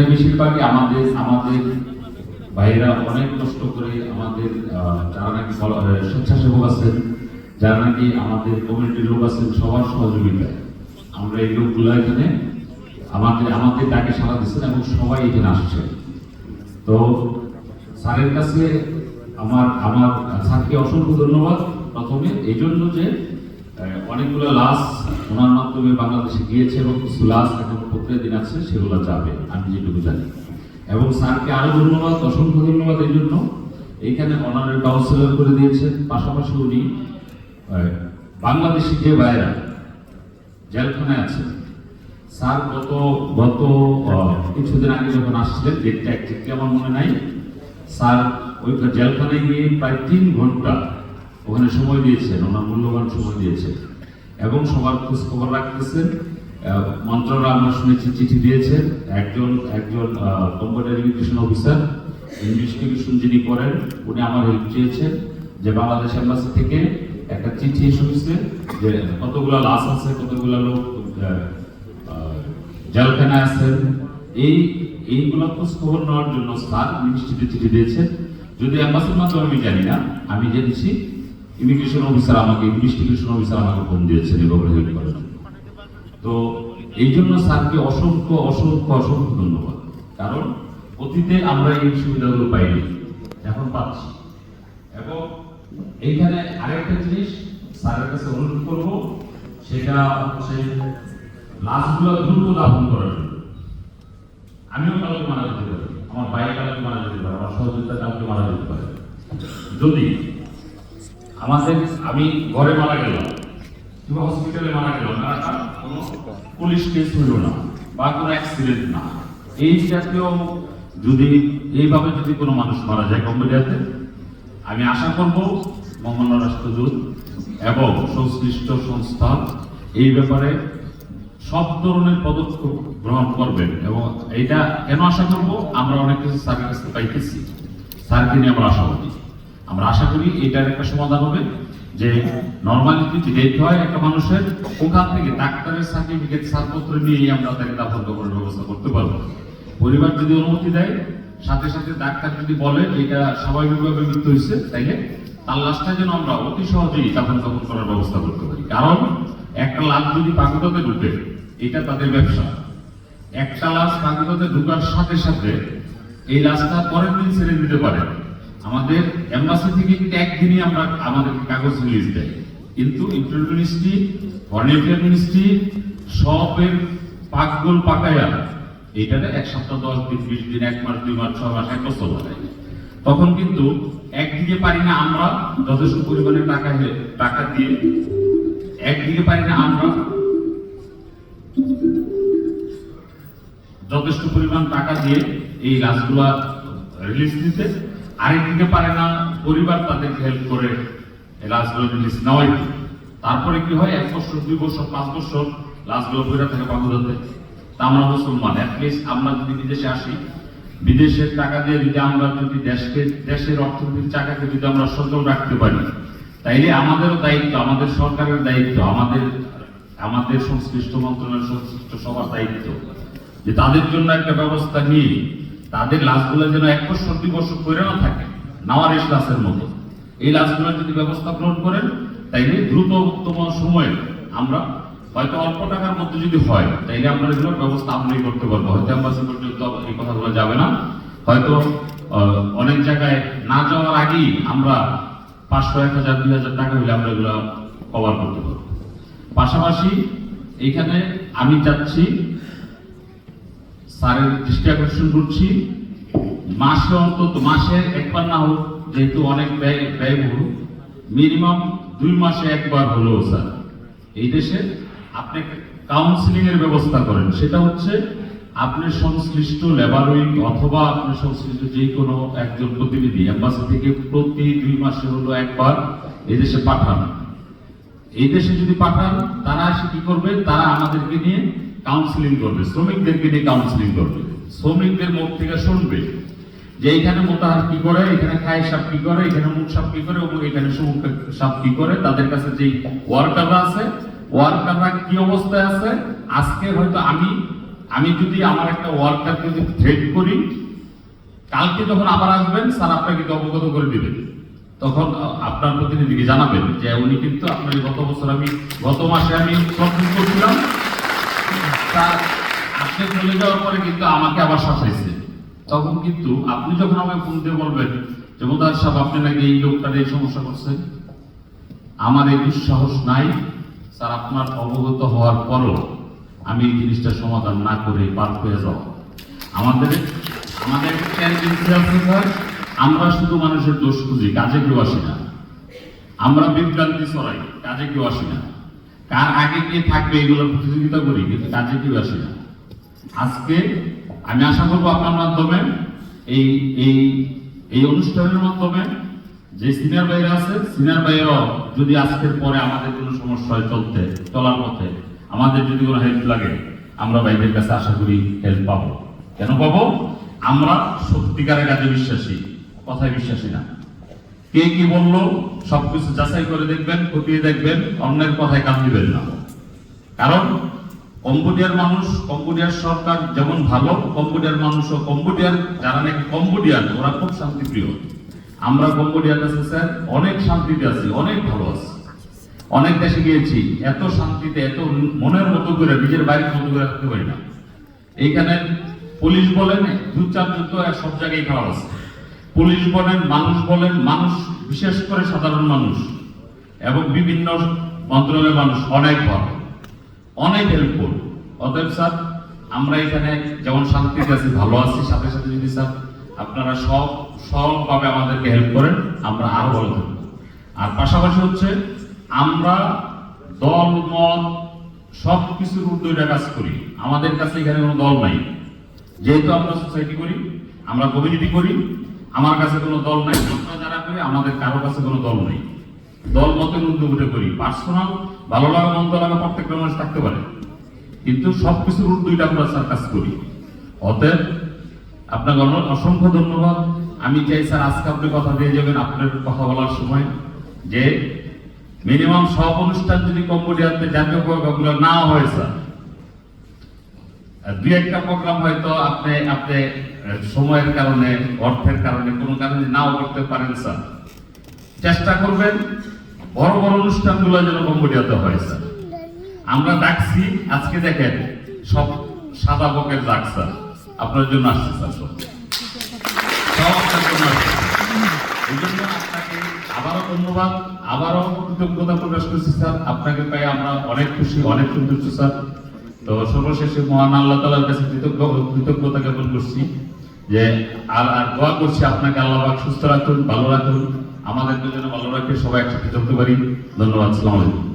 এখানে বেশিরভাগই আমাদের আমাদের ভাইয়েরা অনেক কষ্ট করে আমাদের যারা নাকি স্বেচ্ছাসেবক আছেন, যারা নাকি আমাদের কমিউনিটির লোক আছেন, সবার সহযোগিতায় আমরা এই লোকগুলো এখানে আমাদের আমাদের ডাকে সাড়া দিচ্ছেন এবং সবাই এখানে আসছেন। তো স্যারের কাছে আমার আমার স্যারকে অসংখ্য ধন্যবাদ প্রথমে। এই জন্য যে অনেকগুলো লাশ ওনার মাধ্যমে বাংলাদেশে গিয়েছে এবং কিছু লাশ এখন প্রত্যেকদিন আছে সেগুলো যাবে, আমি যেটুকু জানি। এবং স্যারকে আরও ধন্যবাদ, অসংখ্য ধন্যবাদ এই জন্য। এইখানে অনারের কাউন্সিলর করে দিয়েছেন, পাশাপাশি উনি বাংলাদেশি যে ভাইরা জেলখানায় আছেন স্যার গত গত কিছুদিন আগে যখন আসছিলেন ডেটটা একটি আমার মনে নাই। স্যার ওই জেলখানায় গিয়ে প্রায় তিন ঘণ্টা ওখানে সময় দিয়েছেন, ওনার মূল্যবান সময় দিয়েছেন। এবং সবার খোঁজ খবর রাখতেছেন। আহ, মন্ত্রণালয় আমরা শুনেছি চিঠি দিয়েছেন একজন একজন কম্পিউটার ইমিগ্রেশন অফিসার ইনভেস্টিগেশন যিনি করেন উনি আমার হেল্প চেয়েছেন যে বাংলাদেশ এম্বাসি থেকে একটা চিঠি এসে হয়েছে যে কতগুলো লাশ আছে কতগুলো লোক জেলখানায় আছেন এই এইগুলো খোঁজ খবর নেওয়ার জন্য স্যার মিনিস্ট্রিতে চিঠি দিয়েছেন যদি অ্যাম্বাসির মাধ্যমে আমি জানি না আমি জেনেছি ইমিগ্রেশন অফিসার আমাকে ইনভেস্টিগেশন অফিসার আমাকে ফোন দিয়েছেন এভাবে হেল্প করার তো এই জন্য স্যারকে অসংখ্য অসংখ্য অসংখ্য ধন্যবাদ। কারণ অতীতে আমরা এই সুবিধাগুলো পাইনি, এখন পাচ্ছি। এবং এইখানে আরেকটা জিনিস স্যারের কাছে অনুরোধ করব, সেটা হচ্ছে লাশগুলো দ্রুত দাফন করার জন্য। আমিও কালকে মারা যেতে পারি, আমার ভাই কালকে মারা যেতে পারে, আমার সহযোগিতা কালকে মারা যেতে পারে। যদি আমাদের, আমি ঘরে মারা গেলাম কিংবা হসপিটালে মারা গেলাম না কোনো পুলিশ কেস হইল না বা কোনো অ্যাক্সিডেন্ট না। এই জাতীয় যদি এইভাবে যদি কোনো মানুষ মারা যায় কম্বোডিয়াতে, আমি আশা করব মহামান্য রাষ্ট্রদূত এবং সংশ্লিষ্ট সংস্থা এই ব্যাপারে সব ধরনের পদক্ষেপ গ্রহণ করবেন এবং এটা কেন আশা করব? আমরা অনেক কিছু স্যারের কাছে পাইতেছি। স্যারকে নিয়ে আমরা আশাবাদী। আমরা আশা করি এটার একটা সমাধান হবে। যে নর্মালি যদি ডেথ হয় একটা মানুষের, ওখান থেকে ডাক্তারের সার্টিফিকেট ছাড়পত্র নিয়েই আমরা তাকে দাফন করার ব্যবস্থা করতে পারব। পরিবার যদি অনুমতি দেয়, সাথে সাথে ডাক্তার যদি বলে এটা স্বাভাবিকভাবে মৃত্যু হয়েছে, তাইলে তার লাশটা যেন আমরা অতি সহজেই দাফন কাপন করার ব্যবস্থা করতে পারি। কারণ একটা লাশ যদি পাকুটাতে ঢুকে, এটা তাদের ব্যবসা। একটা লাশ পাকুটাতে ঢুকার সাথে সাথে এই লাশটা পরের দিন ছেড়ে দিতে পারে। আমাদের এম্বাসি থেকে কিন্তু একদিনই আমরা আমাদের কাগজ রিলিজ দেয় কিন্তু interview ministry foreign affair ministry, সবের পাকগোল পাকায়া এইটাতে এক সপ্তাহ, দশ দিন, বিশ দিন, এক মাস, দুই মাস, ছয় মাস এক বছর লাগায়। তখন কিন্তু একদিকে পারি না আমরা যথেষ্ট পরিমাণে টাকা টাকা দিয়ে। একদিকে পারি না আমরা যথেষ্ট পরিমাণ টাকা দিয়ে এই লাশগুলা রিলিজ দিতে। আরেকদিকে পারে না, পরিবার তাদেরকে হেল্প করে লাশগুলো রিলিজ নেওয়াই তারপরে কি হয়, এক বছর, দুই বছর, পাঁচ বছর লাশগুলো বইরা থাকে বাংলাদেশে তা আমরা মুসলমান অ্যাটলিস্ট আমরা যদি বিদেশে আসি, বিদেশের টাকা দিয়ে যদি আমরা যদি দেশকে, দেশের অর্থনীতির চাকাকে যদি আমরা সচল রাখতে পারি, তাইলে আমাদেরও দায়িত্ব, আমাদের সরকারের দায়িত্ব, আমাদের আমাদের সংশ্লিষ্ট মন্ত্রণালয়ের সংশ্লিষ্ট সবার দায়িত্ব। যে তাদের জন্য একটা ব্যবস্থা নিয়ে তাদের লাশগুলো যেন এক বছর বছর করে না থাকে, নাওয়ারেশ লাশের মতো। এই লাশগুলো যদি ব্যবস্থা গ্রহণ করেন, তাইলে দ্রুততম সময়ে আমরা হয়তো অল্প টাকার মধ্যে যদি হয়, তাইলে আমরা এগুলোর ব্যবস্থা আমরাই করতে পারব। হয়তো অ্যাম্বাসি পর্যন্ত এই কথাগুলো যাবে না। হয়তো অনেক জায়গায় না যাওয়ার আগেই আমরা পাঁচশো, এক হাজার, দুই হাজার টাকা হলে আমরা এগুলো কভার করতে পারব। পাশাপাশি এখানে আমি চাচ্ছি স্যারের দৃষ্টি আকর্ষণ করছি। মাসে অন্তত মাসে একবার না হোক, যেহেতু অনেক ব্যয়, ব্যয়বহুল, মিনিমাম দুই মাসে একবার হলেও স্যার, এই দেশে আপনি কাউন্সিলিং এর ব্যবস্থা করেন। সেটা হচ্ছে আপনি সংশ্লিষ্ট লেবার উইং অথবা আপনি সংশ্লিষ্ট যে কোনো একজন প্রতিনিধি এম্বাসি থেকে প্রতি দুই মাসে হলো একবার এদেশে পাঠান। এই দেশে যদি পাঠান, তারা এসে কি করবে? তারা আমাদেরকে নিয়ে কাউন্সিলিং করবে, শ্রমিকদেরকে নিয়ে কাউন্সিলিং করবে, শ্রমিকদের মুখ থেকে শুনবে যে এখানে মোতাহার কি করে, এখানে খায় সাপ কি করে, এখানে মুখ সাপ কি করে, এবং এখানে সুমুখ সাপ কি করে, তাদের কাছে যে ওয়ার্কাররা আছে, ওয়ার্কাররা কি অবস্থায় আছে? আজকে হয়তো আমি আমি যদি আমার একটা ওয়ার্কারকে যদি থ্রেড করি, কালকে যখন আবার আসবেন, স্যার আপনাকে অবগত করে দিবেন। তখন আপনার প্রতিনিধিকে জানাবেন যে উনি কিন্তু আপনার গত বছর আমি, গত মাসে আমি করছিলাম তার চলে যাওয়ার পরে কিন্তু আমাকে আবার শাসাইছে। তখন কিন্তু আপনি যখন আমাকে ফোন দিয়ে বলবেন যে, মোদার সাহেব, আপনি নাকি এই লোকটার এই সমস্যা করছেন? আমার এই দুঃসাহস নাই। স্যার, আপনার অবগত হওয়ার পরও আমি এই জিনিসটা সমাধান না করে পার হয়ে যাব। আমাদের আমাদের আমরা শুধু মানুষের দোষ খুঁজি, কাজে কেউ আসি না। আমরা বিভ্রান্তি ছড়াই, কাজে কেউ আসি না। কার আগে কে থাকবে এগুলো প্রতিযোগিতা করি, কিন্তু কাজে কেউ আসে না। আজকে আমি আশা করব আপনার মাধ্যমে এই এই এই অনুষ্ঠানের মাধ্যমে যে সিনিয়র ভাইরা আছে, সিনিয়র ভাইরাও যদি আজকের পরে আমাদের কোনো সমস্যা হয় চলতে, চলার পথে আমাদের যদি কোনো হেল্প লাগে, আমরা ভাইদের কাছে আশা করি হেল্প পাবো। কেন পাবো? আমরা সত্যিকারের কাজে বিশ্বাসী, কথায় বিশ্বাসী না। কে কি বলল? সবকিছু যাচাই করে দেখবেন, খতিয়ে দেখবেন, অন্যের কথায় কান দিবেন না। কারণ কম্বোডিয়ার মানুষ, কম্বোডিয়ার সরকার যেমন ভালো, কম্বোডিয়ার মানুষ ও কম্বোডিয়ার, যারা নাকি কম্বোডিয়ান, ওরা খুব শান্তিপ্রিয়। আমরা কম্বোডিয়ার কাছে স্যার, অনেক শান্তিতে আছি, অনেক ভালো আছি। অনেক দেশে গিয়েছি, এত শান্তিতে, এত মনের মতো করে, নিজের বাড়ির মতো করে থাকতে পারি না। এইখানে পুলিশ বলেন দু চারজন তো সব জায়গায় খারাপ আছে। পুলিশ বলেন, মানুষ বলেন, মানুষ, বিশেষ করে সাধারণ মানুষ এবং বিভিন্ন মন্ত্রণালয়ের মানুষ অনেক ভালো অনেক হেল্পফুল অতএব স্যার, আমরা এখানে যেমন শান্তিতে আছি, ভালো আছি, সাথে সাথে যদি স্যার আপনারা সব, সবভাবে আমাদেরকে হেল্প করেন, আমরা আরও ভালো থাকব। আর পাশাপাশি হচ্ছে, আমরা দল, মত সব কিছুর উদ্যোগটা কাজ করি। আমাদের কাছে এখানে কোনো দল নাই। যেহেতু আমরা সোসাইটি করি, আমরা কমিউনিটি করি আমার কাছে কোনো দল নাই আমরা যারা করি আমাদের কারও কাছে কোনো দল নেই। দল মতের উদ্যোগ উঠে করি, পার্সোনাল, ভালো লাগা, মন্দ লাগা প্রত্যেকটা মানুষ থাকতে পারে। কিন্তু সবকিছুর উদ্যোগটা আমরা স্যার কাজ করি। অতএব আপনাকে অসংখ্য ধন্যবাদ। আমি চাই স্যার আজকে আপনি কথা দিয়ে যাবেন, আপনার কথা বলার সময়। যে মিনিমাম সব অনুষ্ঠান যদি কম্বোডিয়াতে জাতীয় না হয় স্যার। দুই একটা প্রোগ্রাম হয়তো আপনি আপনি সময়ের কারণে, অর্থের কারণে, কোনো কারণে নাও করতে পারেন, স্যার। চেষ্টা করবেন, বড় বড় অনুষ্ঠানগুলো যেন কম্বোডিয়াতে হয়, স্যার। আমরা ডাকছি, আজকে দেখেন, সব সাদা বকের ডাক, স্যার। আপনার জন্য আসছে, স্যার, সব। আপনাকে আবারও ধন্যবাদ, আবারও কৃতজ্ঞতা প্রকাশ করছি, স্যার। আপনাকে পাই আমরা অনেক খুশি, অনেক সন্তুষ্ট, স্যার। তো সর্বশেষে মহান আল্লাহ তালার কাছে কৃতজ্ঞ কৃতজ্ঞতা জ্ঞাপন করছি যে আর আর দোয়া করছি আপনাকে, আল্লাহ সুস্থ রাখুন, ভালো রাখুন আমাদের যেন ভালো রাখে, সবাই একসাথে চলতে পারি। ধন্যবাদ সালাম আলাইকুম।